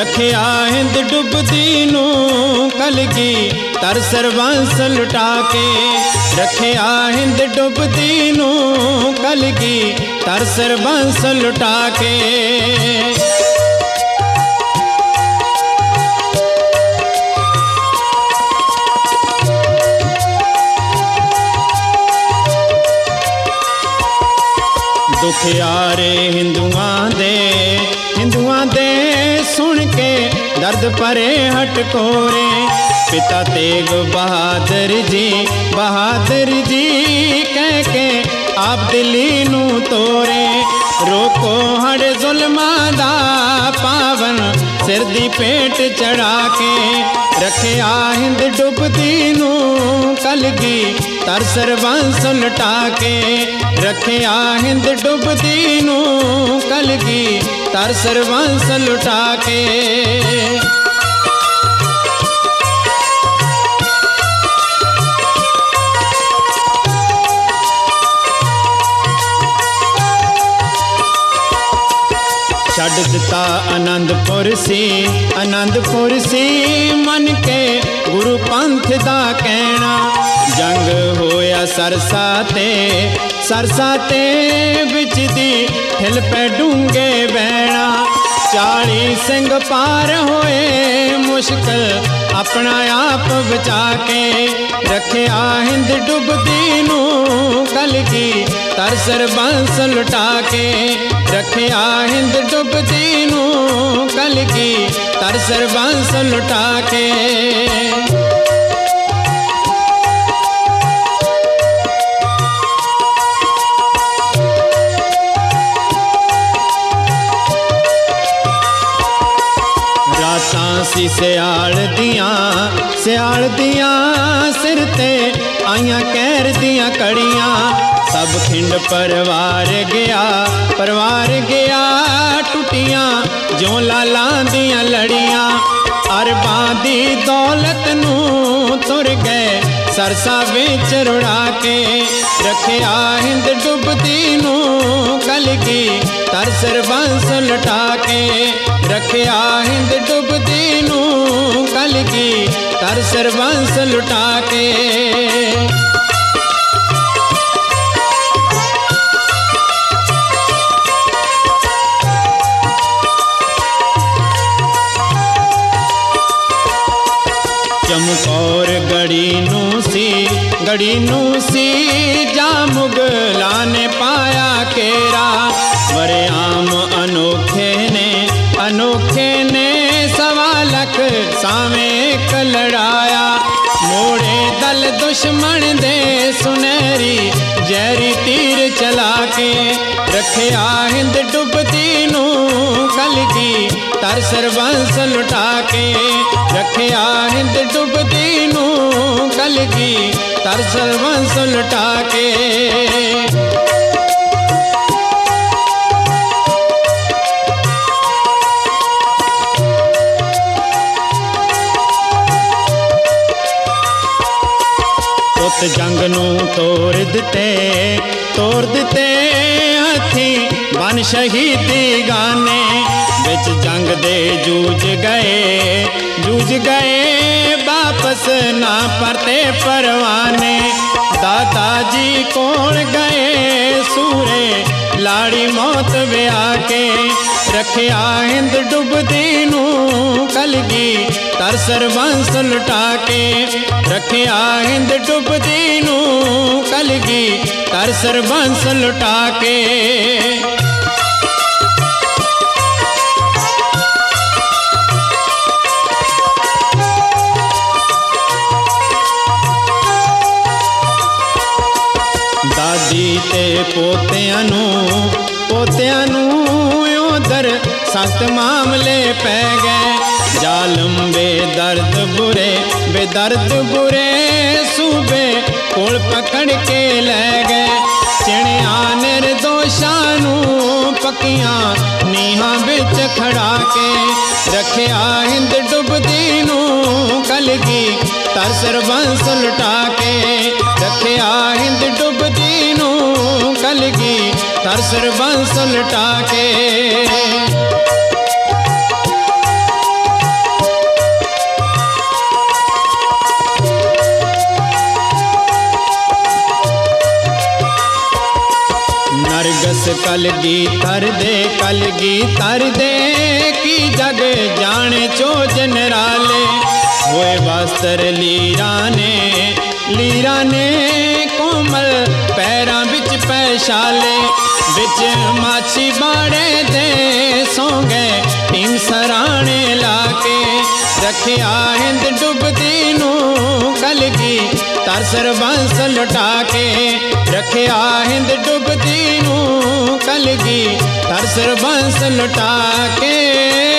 ਰਖਿਆ ਹਿੰਦ ਡੁੱਬਦੀ ਨੂੰ ਕਲਗੀ ਤਰ ਸਰਬੰਸ ਲੁਟਾ ਕੇ। ਰਖਿਆ ਹਿੰਦ ਡੁੱਬਦੀ ਨੂੰ ਕਲਗੀ ਤਰ ਸਰਬੰਸ ਲੁਟਾ ਕੇ। ਦੁਖਿਆਰੇ ਹਿੰਦੂਆਂ ਦੇ ਦਰਦ ਹਟ ਕੋਰੇ। ਪਿਤਾ ਤੇਗ ਬਹਾਦਰ ਜੀ ਬਹਾਦਰ ਜੀ ਕਹਿ ਕੇ ਆਪ ਦਿੱਲੀ ਨੂੰ ਤੋਰੇ। ਰੋਕੋ ਹੜ ਜ਼ੁਲਮਾਂ ਦਾ ਪਾਵਨ, ਸਿਰ ਦੀ ਪੇਟ ਚੜਾ ਕੇ ਰੱਖਿਆ ਹਿੰਦ ਡੁੱਬਦੀ ਨੂੰ ਕਲਗੀ ਤਰ ਸਰਬੰਸ ਲਟਾ ਕੇ ਰੱਖਿਆ ਹਿੰਦ ਡੁੱਬਦੀ ਨੂੰ ਕਲਗੀ। ਤਰ ਸਰਬੰਸ ਲੁਟਾ ਕੇ। ਛੱਡ ਦਿੱਤਾ ਆਨੰਦਪੁਰ ਸੀ ਆਨੰਦਪੁਰ ਸੀ ਮਨ ਕੇ ਗੁਰੂ ਪੰਥ ਦਾ ਕਹਿਣਾ। ਸਰਸਾ ਤੇ ਸਰਸਾ ਤੇ ਵਿੱਚ ਦੀ ਹਿਲ ਪੈ ਡੂੰਗੇ ਬਹਿਣਾ। ਚਾਲੀ ਸਿੰਘ ਪਾਰ ਹੋਏ, ਮੁਸ਼ਕਲ ਆਪਣਾ ਆਪ ਬਚਾ ਕੇ ਰੱਖਿਆ ਹਿੰਦ ਡੁੱਬਦੀ ਨੂੰ। ਕਲਗੀ ਤਰ ਸਰਬੰਸ ਲੁਟਾ ਕੇ ਰੱਖਿਆ ਹਿੰਦ ਡੁੱਬਦੀ ਨੂੰ। ਕਲਗੀ ਤਰ ਸਰਬੰਸ ਲੁਟਾ ਕੇ ਰਾਤਾਂ ਸੀ ਸਿਆਲ ਦੀਆਂ ਸਿਆਲ ਦੀਆਂ ਸਿਰ ਤੇ ਆਈਆਂ ਕਹਿਰ ਦੀਆਂ ਕੜੀਆਂ। ਸਭ ਖਿੰਡ ਪਰਵਾਰ ਗਿਆ ਪਰਵਾਰ ਗਿਆ ਟੁੱਟੀਆਂ, ਜਿਉਂ ਲਾਲਾਂ ਦੀਆਂ ਲੜੀਆਂ। ਅਰਬਾਂ ਦੀ ਦੌਲਤ ਨੂੰ ਤੁਰ ਗਏ ਸਰਸਾ ਵਿੱਚ ਰੁੜਾ ਕੇ ਰੱਖਿਆ ਹਿੰਦ ਡੁੱਬਦੀ ਨੂੰ ਕਲਗੀ ਤਰ ਸਰਬੰਸ ਲਟਾ ਕੇ ਰੱਖਿਆ ਹਿੰਦ ਡੁੱਬਦੀ ਨੂੰ ਕਲਗੀ ਤਰ ਸਰਬੰਸ ਲੁਟਾ ਕੇ। ਚਮਕੌਰ ਗੜੀ ਨੂੰ ਸੀ, ਗੜੀ ਨੂੰ ਸੀ, ਜਾ ਮੁਗਲਾਂ ਨੇ ਪਾਇਆ ਕੇਰਾ ਵਰਿਆਮ ਅਨੋਖੇ ਨੇ ਅਨੋਖੇ ਨੇ ਸਵਾ ਲੱਖ ਸਾਵੇਂ ਇੱਕ ਮੋੜੇ ਦਲ ਦੁਸ਼ਮਣ ਦੇ ਸੁਨਹਿਰੀ ਜੈਰੀ ਤੀਰ ਚਲਾ ਕੇ ਰੱਖਿਆ ਹਿੰਦ ਡੁੱਬਦੀ ਨੂੰ ਕਲਗੀ ਤਰ ਸਰਬੰਸ ਲੁਟਾ ਕੇ। ਰੱਖਿਆ ਹਿੰਦ ਡੁੱਬਦੀ ਨੂੰ ਕਲਗੀ ਤਰ ਸਰਬੰਸ ਲੁਟਾ ਕੇ ਪੁੱਤ ਜੰਗ ਨੂੰ ਤੋੜ ਦਿੱਤੇ ਤੋੜ ਦਿੱਤੇ ਹੱਥੀ, ਬਨ ਸ਼ਹੀਦੀ ਗਾਨੇ। ਵਿੱਚ ਜੰਗ ਦੇ ਜੂਝ ਗਏ ਜੂਝ ਗਏ ਵਾਪਸ ਨਾ ਪਰਤੇ ਪਰਵਾਨੇ। ਦਾਦਾ ਜੀ ਕੋਲ ਗਏ ਸੂਰੇ, ਲਾੜੀ ਮੌਤ ਵਿਆਹ ਕੇ। ਰੱਖਿਆ ਹਿੰਦ ਡੁੱਬਦੀ ਨੂੰ ਕਲਗੀ, ਤਰ ਸਰਬੰਸ ਲੁਟਾ ਕੇ। ਰੱਖਿਆ ਹਿੰਦ ਡੁੱਬਦੀ ਨੂੰ ਕਲਗੀ, ਤਰ ਸਰਬੰਸ ਲੁਟਾ ਕੇ। ਦਾਦੀ ਪੋਤਿਆਂ ਨੂੰ ਪੋਤਿਆਂ ਨੂੰ ਉਧਰ ਸਖਤ ਮਾਮਲੇ ਪੈ ਗਏ। ਜ਼ਾਲਮ ਬੇਦਰਦ ਬੁਰੇ ਬੇਦਰਦ ਬੁਰੇ ਸੂਬੇ ਕੋਲ ਪਕੜ ਕੇ ਲੈ ਗਏ। ਚਿਣਿਆ ਨਿਰਦੋਸ਼ਾਂ ਨੂੰ ਪੱਕੀਆਂ ਨੀਹਾਂ ਵਿੱਚ ਖੜਾ ਕੇ ਰੱਖਿਆ ਹਿੰਦ ਡੁੱਬਦੀ ਨੂੰ ਕਲਗੀ ਤਰਸਰ ਬੰਸ ਲਟਾ ਕੇ ਰੱਖਿਆ ਹਿੰਦ ਡੁੱਬਦੀ ਤਰਸਰ ਬੰਸ ਲਟਾ ਕੇ। ਨਰਗਸ ਕਲਗੀ ਤਰਦੇ ਕਲਗੀ ਤਰਦੇ, ਕੀ ਜਗ ਜਾਣੇ ਚੋ ਜਨਰਾਲੇ। ਹੋਏ ਵਸਤਰ ਲੀਰਾ ਨੇ ਲੀਰਾ ਨੇ ਕੋਮਲ ਪੈਰਾਂ ਵਿੱਚ ਪੈਸ਼ਾਲੇ। ਵਿੱਚ ਮਾਛੀ ਬਾੜੇ ਤੇ ਸੌ ਗਏ ਟੀਮ ਸਰਾਣੇ ਲਾ ਕੇ ਰੱਖਿਆ ਹਿੰਦ ਡੁੱਬਦੀ ਨੂੰ ਕਲਗੀ, ਤਰਸਰ ਬੰਸ ਲਟਾ ਕੇ ਰੱਖਿਆ ਹਿੰਦ ਡੁੱਬਦੀ ਨੂੰ ਕਲਗੀ, ਤਰਸਰ ਬੰਸ ਲਟਾ ਕੇ